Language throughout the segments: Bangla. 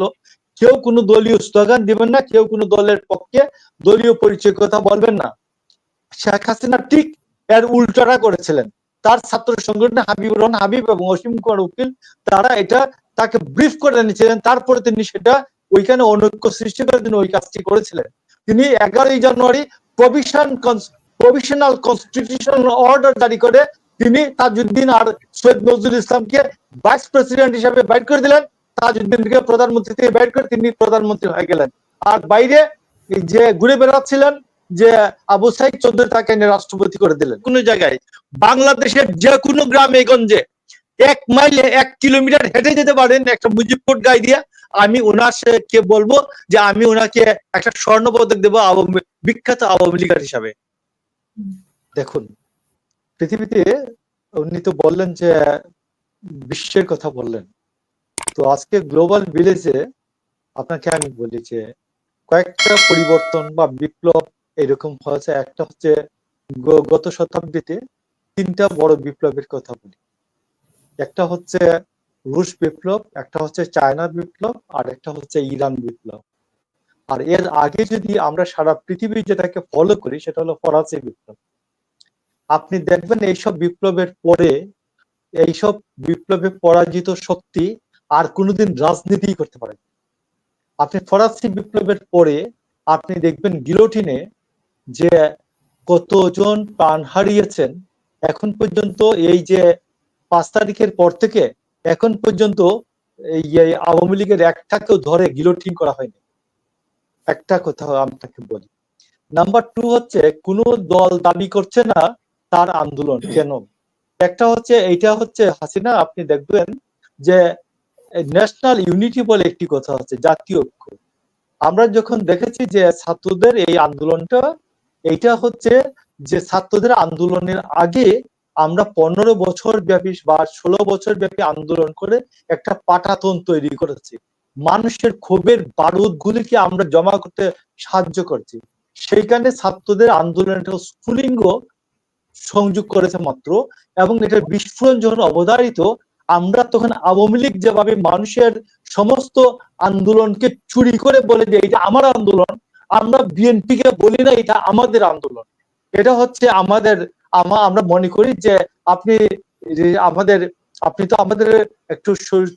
থাকল কেউ কোনো দলীয় স্লোগান দিবেন না, কেউ কোনো দলের পক্ষে দলীয় পরিচয় কথা বলবেন না। শেখ হাসিনা ঠিক এর উল্টাটা করেছিলেন। তার ছাত্র সংগঠন হাবিবুর রহমান হাবিব এবং অসীম কুমার উকিল, তারা এটা তাকে ব্রিফ করে নিয়েছিলেন। তারপরে তিনি সেটা ওইখানে অনৈক্য সৃষ্টি করে তিনি ওই কাজটি করেছিলেন। তিনি এগারোই জানুয়ারি প্রভিশন প্রভিশনাল কনস্টিটিউশনাল অর্ডার জারি করে তিনি তাজউদ্দিন আর সৈয়দ নজরুল ইসলামকে ভাইস প্রেসিডেন্ট হিসেবে বাইট করে দিলেন। তাজউদ্দিনকে প্রধানমন্ত্রী থেকে বাইট করে তিনি প্রধানমন্ত্রী হয়ে গেলেন। আর বাইরে যে ঘুরে বেড়াচ্ছিলেন, যে আবু সাইদ চৌধুরী তাকে রাষ্ট্রপতি করে দিলেন। কোন জায়গায় বাংলাদেশের যে কোনো গ্রামে, গঞ্জে এক মাইলে এক কিলোমিটার হেঁটে যেতে পারেন একটা মুজিবপুর গায়ে দিয়ে। আমি ওনার কে বলব যে আমি ওনাকে একটা স্বর্ণ পদক দেবো আওয়ামী বিখ্যাত আওয়ামী লীগার হিসাবে। দেখুন, পৃথিবীতে উনি তো বললেন যে, বিশ্বের কথা বললেন। তো আজকে গ্লোবাল ভিলেজে আপনাকে আমি বলি যে কয়েকটা পরিবর্তন বা বিপ্লব এরকম হয়েছে। একটা হচ্ছে গত শতাব্দীতে তিনটা বড় বিপ্লবের কথা বলি। একটা হচ্ছে রুশ বিপ্লব, একটা হচ্ছে চায়না বিপ্লব, আর একটা হচ্ছে ইরান বিপ্লব। আর এর আগে যদি আমরা সারা পৃথিবী যেটাকে ফলো করি, সেটা হলো ফরাসি বিপ্লব। আপনি দেখবেন এইসব বিপ্লবের পরে, এইসব বিপ্লবে পরাজিত শক্তি আর কোনোদিন রাজনীতি করতে পারে আপনি ফরাসি বিপ্লবের পরে আপনি দেখবেন গিলোটিনে যে কতজন প্রাণ হারিয়েছেন, এখন পর্যন্ত এই যে পাঁচ তারিখের পর থেকে এখন পর্যন্ত এই আওয়ামী লীগের একটাকেও ধরে গিলোটিন করা হয়নি। একটা কথা আপনাকে বলি। নাম্বার টু হচ্ছে, কোনো দল দাবি করছে না তার আন্দোলন কেন? একটা হচ্ছে, এইটা হচ্ছে হাসিনা, আপনি দেখবেন যে ন্যাশনাল ইউনিটি বলে একটি কথা হচ্ছে জাতীয় ঐক্য। আমরা যখন দেখেছি যে ছাত্রদের এই আন্দোলনটা, এইটা হচ্ছে যে ছাত্রদের আন্দোলনের আগে আমরা পনেরো বছর ব্যাপী বা ষোলো বছর ব্যাপী আন্দোলন করে একটা পাটাতন তৈরি করেছি। মানুষের ক্ষোভের বারুদ গুলিকে আমরা জমা করতে সাহায্য করছি। সেইখানে ছাত্রদের আন্দোলনটা স্ফুলিঙ্গ সংযোগ করেছে মাত্র এবং এটার বিস্ফোরণ যখন অবধারিত আমরা তখন আওয়ামী লীগ যেভাবে মানুষের সমস্ত আন্দোলনকে চুরি করে বলে যে এটা আমার আন্দোলন, আমরা বিএনপি কে বলি না, এটা আমাদের আন্দোলন। এটা হচ্ছে আমাদের আমরা মনে করি যে আপনি আমাদের, আপনি তো আমাদের একটু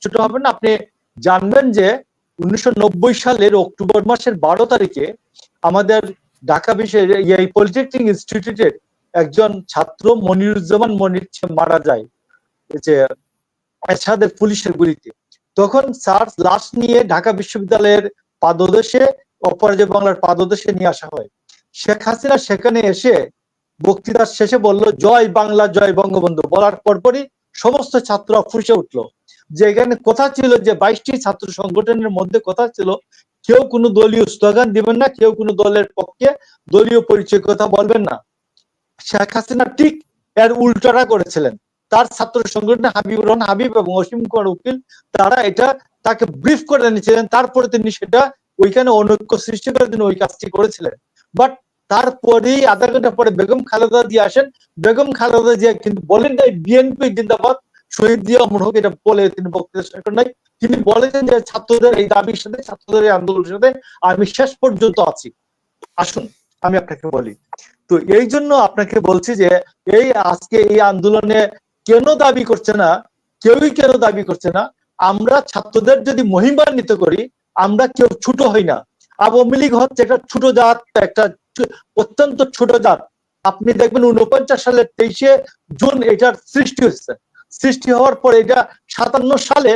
ছোট হবেন আপনি জানবেন যে উনিশশো নব্বই সালের অক্টোবর মাসের বারো তারিখে আমাদের ঢাকা বিশ্বের পলিটেকনিক ইনস্টিটিউটের একজন ছাত্র মনিরুজ্জামান মনির মারা যায়। যে এরশাদের পুলিশের গুলিতে। তখন স্যার লাশ নিয়ে ঢাকা বিশ্ববিদ্যালয়ের পাদদেশে, অপরাজয় বাংলার পাদদেশে নিয়ে আসা হয়। শেখ হাসিনা সেখানে এসে বক্তৃতার শেষে বলল, জয় বাংলা, জয় বঙ্গবন্ধু। বলার পরপরই সমস্ত ছাত্ররা ফুসে উঠল। যে এখানে কথা ছিল যে বাইশটি ছাত্র সংগঠনের মধ্যে কথা ছিল, কেউ কোনো দলীয় স্লোগান দিবেন না, কেউ কোনো দলের পক্ষে দলীয় পরিচয় কথা বলবেন না। শেখ হাসিনা ঠিক এর উল্টাটা করেছিলেন। তার ছাত্র সংগঠন হাবিবুর রহমান হাবিব এবং অসীম কুমার উকিল, তারা এটা তাকে ব্রিফ করে নিয়েছিলেন। তারপরে তিনি সেটা ওইখানে অনৈক্য সৃষ্টি করে তিনি ওই কাজটি করেছিলেন। বাট তারপরেই আধা ঘণ্টা পরে বেগম খালেদা দিয়ে আসেন। বেগম খালেদা জিয়া কিন্তু বলেন নাই, বিএনপি জিন্দাবাদ, শহীদ জিয়া অমর হোক এটা বলে তিনি বক্তৃতা শেষ করেন নাই। তিনি বলেছেন যে ছাত্রদের এই দাবির সাথে, ছাত্রদের এই আন্দোলনের সাথে আমি শেষ পর্যন্ত আছি। আসুন, আমি আপনাকে বলি। তো এই জন্য আপনাকে বলছি যে এই আজকে এই আন্দোলনে কেন দাবি করছে না, কেউই কেন দাবি করছে না, আমরা ছাত্রদের যদি মহিমান্বিত করি, আমরা কেউ ছোট হই না। আওয়ামী লীগ হচ্ছে একটা ছোট জাত, একটা অত্যন্ত ছোট জাত। আপনি দেখবেন উনপঞ্চাশ সালের তেইশে জুন এটার সৃষ্টি হয়েছে। সৃষ্টি হওয়ার পর এটা সাতান্ন সালে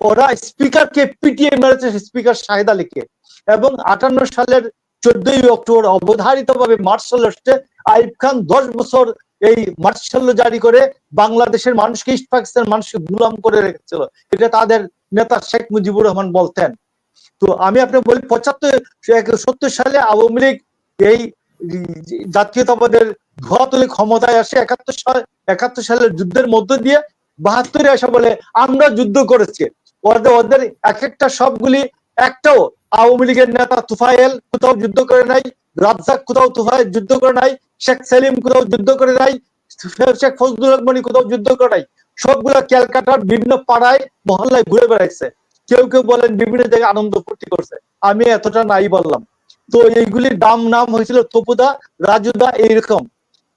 ওরা স্পিকারকে পিটিয়ে মেরেছে, স্পিকার শাহেদ আলীকে। এবং আটান্ন সালের চোদ্দই অক্টোবর অবধারিত ভাবে মার্শাল আইব খান দশ বছর এই মার্শাল জারি করে বাংলাদেশের মানুষকে ইস্ট পাকিস্তান মানুষকে গুলাম করে রেখেছিল। এটা তাদের নেতা শেখ মুজিবুর রহমান বলতেন। তো আমি আপনাকে বলি, পঁচাত্তর সত্তর সালে আওয়ামী লীগ এই জাতীয়তাবাদের ধোয়া তুলে ক্ষমতায় আসে একাত্তর সাল, একাত্তর সালের যুদ্ধের মধ্য দিয়ে বাহাত্তরে আসা বলে আমরা যুদ্ধ করেছি। ওদের ওদের এক একটা সবগুলি একটাও আওয়ামী লীগের নেতা তুফায়েল কোথাও যুদ্ধ করে নাই রাজ্জাক কোথাও তুফাইল যুদ্ধ করে নাই, শেখ সেলিম কোথাও যুদ্ধ করে নাই, শেখ ফজলুল রহমানি কোথাও যুদ্ধ করে নাই। সবগুলা ক্যালকাটার বিভিন্ন পাড়ায়, মহল্লায় ঘুরে বেড়াইছে। কেউ কেউ বলেন বিভিন্ন জায়গায় আনন্দ ফুর্তি করছে। আমি এতটা নাই বললাম। তো এইগুলির দাম নাম হয়েছিল তপুদা, রাজুদা, এইরকম।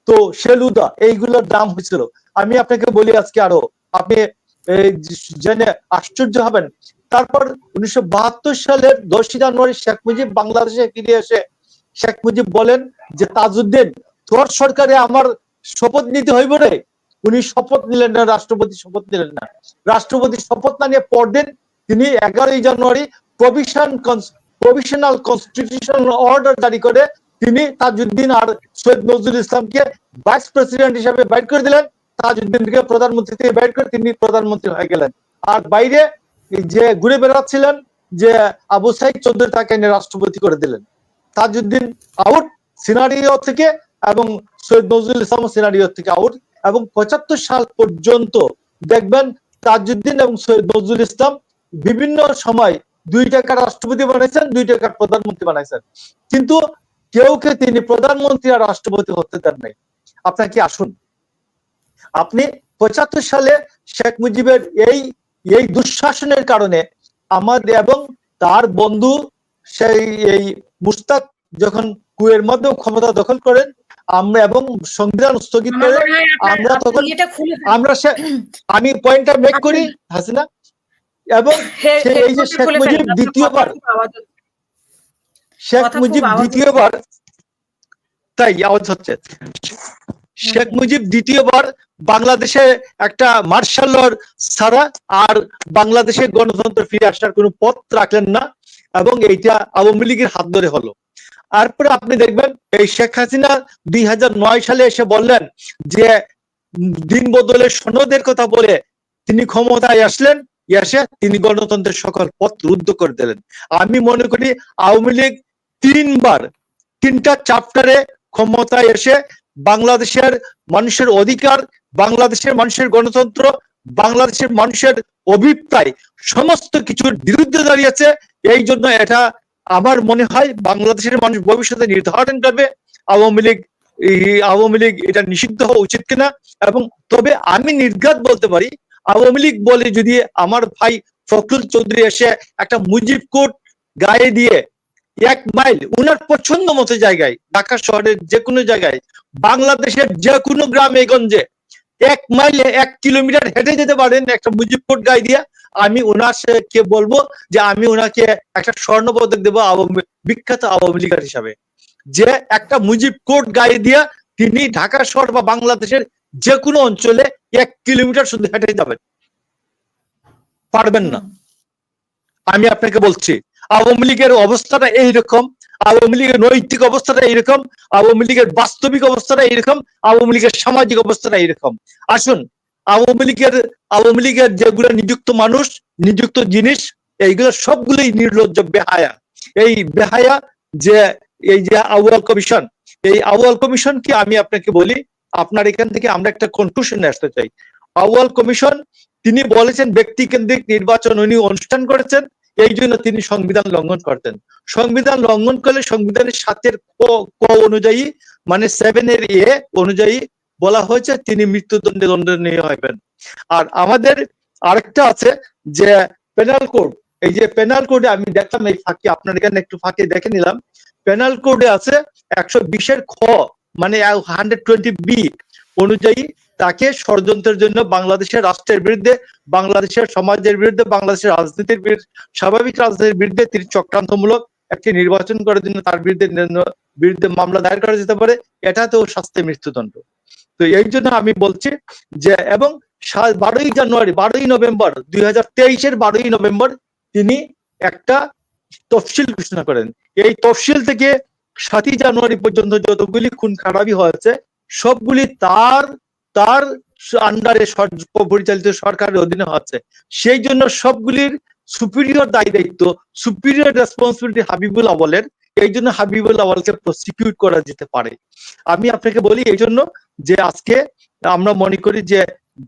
তো সেলুদা এইগুলোর দাম হয়েছিল। আমি আপনাকে বলি আজকে আরও, আপনি জেনে আশ্চর্য হবেন। তারপর উনিশশো সালের দশই জানুয়ারি শেখ মুজিব বাংলাদেশে ফিরে এসে শেখ মুজিব বলেন যে, তাজউদ্দিন, তোর সরকারে আমার শপথ নিতে হইব রে। উনি শপথ নিলেন না, রাষ্ট্রপতি শপথ নিলেন না। রাষ্ট্রপতি শপথ না নিয়ে পরদিন তিনি এগারোই জানুয়ারি প্রভিশন প্রভিশনাল কনস্টিটিউশন অর্ডার জারি করে তিনি তাজউদ্দিন আর সৈয়দ নজরুল ইসলামকে ভাইস প্রেসিডেন্ট হিসেবে বাইট করে দিলেন। তাজউদ্দিনকে প্রধানমন্ত্রী থেকে বাইট করে তিনি প্রধানমন্ত্রী হয়ে গেলেন। আর বাইরে যে ঘুরে বেড়াচ্ছিলেন যে আবু সাইদ চৌধুরী তাকে রাষ্ট্রপতি করে দিলেন। তাজউদ্দিন আউট সিনারিও থেকে এবং সৈয়দ নজরুল ইসলাম সিনারিও থেকে আউট এবং পঁচাত্তর সাল পর্যন্ত দেখবেন তাজউদ্দিন এবং সৈয়দ নজরুল ইসলাম বিভিন্ন সময় দুই টাকার রাষ্ট্রপতি বানাইছেন, দুই টাকার প্রধানমন্ত্রী বানাইছেন। কিন্তু কেউ কে তিনি প্রধানমন্ত্রী আর রাষ্ট্রপতি হতে দেন নাই। আপনাকে আসুন? আপনি পঁচাত্তর সালে শেখ মুজিবের এই এই দুঃশাসনের কারণে আমাদের এবং তার বন্ধু সেই এই মুস্তাক যখন কুয়ের মধ্যে ক্ষমতা দখল করেন আমরা এবং সংবিধান স্থগিত করে আমরা তখন আমরা সে আমি পয়েন্টটা মেক করি হাসিনা। এবং এই যে শেখ মুজিব দ্বিতীয়বার শেখ মুজিব দ্বিতীয়বার তাই আওয়াজ হচ্ছে। শেখ মুজিব দ্বিতীয়বার বাংলাদেশে একটা মার্শাল লর ছাড়া আর বাংলাদেশের গণতন্ত্র ফিরে আসার কোনো পথ রাখলেন না। এবং এইটা আওয়ামী লীগের হাত ধরে হলো। তারপরে আপনি দেখবেন এই শেখ হাসিনা দুই হাজার নয় সালে এসে বললেন যে, দিন বদলের সনদের কথা বলে তিনি ক্ষমতায় আসলেন, এসে তিনি গণতন্ত্রের সকল পথ রুদ্ধ করে দিলেন। আমি মনে করি আওয়ামী লীগ তিনবার, তিনটা চ্যাপ্টারে ক্ষমতায় এসে বাংলাদেশের মানুষের অধিকার, বাংলাদেশের মানুষের গণতন্ত্র, বাংলাদেশের মানুষের অভিপ্রায়, সমস্ত কিছুর বিরুদ্ধে দাঁড়িয়েছে। এই জন্য এটা আমার মনে হয় বাংলাদেশের মানুষ ভবিষ্যতে নির্ধারণ করবে আওয়ামী লীগ আওয়ামী লীগ এটা নিষিদ্ধ হওয়া উচিত কিনা এবং তবে আমি নির্ঘাত বলতে পারি, আওয়ামী লীগ বলে যদি আমার ভাই ফখরুল চৌধুরী এসে একটা মুজিব কোট গায়ে দিয়ে এক মাইল, উনার পছন্দ মতো জায়গায়, ঢাকা শহরের যে কোনো জায়গায়, বাংলাদেশের যে কোনো গ্রামে গঞ্জে এক মাইল এক কিলোমিটার হেঁটে যেতে পারেন একটা মুজিব কোট গায়ে দিয়ে আমি ওনার কে বলব যে আমি ওনাকে একটা স্বর্ণ পদক দেবো বিখ্যাত আওয়ামী লীগার হিসাবে। যে একটা মুজিব কোর্ট গায়ে দিয়ে তিনি ঢাকা শহর বা বাংলাদেশের যে কোনো অঞ্চলে এক কিলোমিটার শুধু হেঁটে যাবেন পারবেন না। আমি আপনাকে বলছি, আওয়ামী লীগের অবস্থাটা এইরকম, আওয়ামী লীগের নৈতিক অবস্থাটা এইরকম, আওয়ামী লীগের বাস্তবিক অবস্থাটা এইরকম, আওয়ামী লীগের সামাজিক অবস্থাটা এইরকম। আসুন আওয়ামী লীগের আওয়ামী লীগের যেগুলো নিযুক্ত মানুষ, নিযুক্ত জিনিস, এইগুলো সবগুলোই নির্লজ্জ বেহায়া। এই বেহায়া যে, এই যে আউয়াল কমিশন, এই আউয়াল কমিশন কি আমি আপনাকে বলি, আপনার এখান থেকে আমরা একটা কনক্লুশনে আসতে চাই। আউয়াল কমিশন, তিনি বলেছেন ব্যক্তি কেন্দ্রিক নির্বাচন উনি অনুষ্ঠান করেছেন, এই জন্য তিনি সংবিধান লঙ্ঘন করতেন। সংবিধান লঙ্ঘন করলে সংবিধানের সাতের ক অনুযায়ী মানে সেভেন এর এ অনুযায়ী বলা হয়েছে তিনি মৃত্যুদণ্ডে দণ্ডনীয় হবেন আর আমাদের আরেকটা আছে যে পেনাল কোড এই যে পেনাল কোডে আমি দেখলাম, এই ফাঁকি আপনার এখানে একটু ফাঁকি দেখে নিলাম পেনাল কোডে আছে একশো বিশের খ মানে হান্ড্রেড টোয়েন্টি বি অনুযায়ী তাকে ষড়যন্ত্রের জন্য বাংলাদেশের রাষ্ট্রের বিরুদ্ধে, বাংলাদেশের সমাজের বিরুদ্ধে, বাংলাদেশের রাজনীতির বিরুদ্ধে, স্বাভাবিক রাজনীতির বিরুদ্ধে তিনি চক্রান্তমূলক একটি নির্বাচন করার জন্য তার বিরুদ্ধে বিরুদ্ধে মামলা দায়ের করা যেতে পারে। এটাতেও শাস্তি মৃত্যুদণ্ড। তো এই জন্য আমি বলছি যে, এবং বারোই জানুয়ারি, বারোই নভেম্বর, দুই হাজার তেইশের বারোই নভেম্বর তিনি একটা তফসিল ঘোষণা করেন। এই তফসিল থেকে সাতই জানুয়ারি পর্যন্ত যতগুলি খুন খারাপি হয়েছে, সবগুলি তার তার আন্ডারে পরিচালিত সরকারের অধীনে হচ্ছে সেই জন্য সবগুলির সুপিরিয়র দায়ী দায়িত্ব সুপিরিয়র রেসপন্সিবিলিটি হাবিবুল আওয়ালের এই জন্য হাবিবুল আওয়ালকে প্রসিকিউট করা যেতে পারে। আমি আপনাকে বলি এই জন্য যে আজকে আমরা মনে করি যে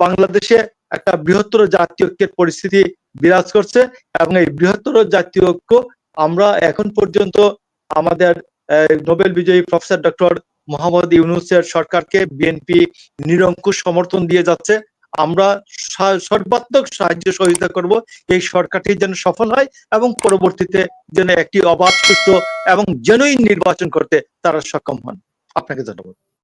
বাংলাদেশে একটা বৃহত্তর জাতীয় ঐক্যের পরিস্থিতি বিরাজ করছে এবং এই বৃহত্তর জাতীয় ঐক্য আমরা এখন পর্যন্ত আমাদের নোবেল বিজয়ী প্রফেসর ডক্টর মোহাম্মদ ইউনুসের সরকারকে বিএনপি নিরঙ্কুশ সমর্থন দিয়ে যাচ্ছে। আমরা সর্বাত্মক সাহায্য সহযোগিতা করব। এই সরকারটি যেন সফল হয় এবং পরবর্তীতে যেন একটি অবাধ, সুষ্ঠু এবং জেনুইন নির্বাচন করতে তারা সক্ষম হন। আপনাকে ধন্যবাদ।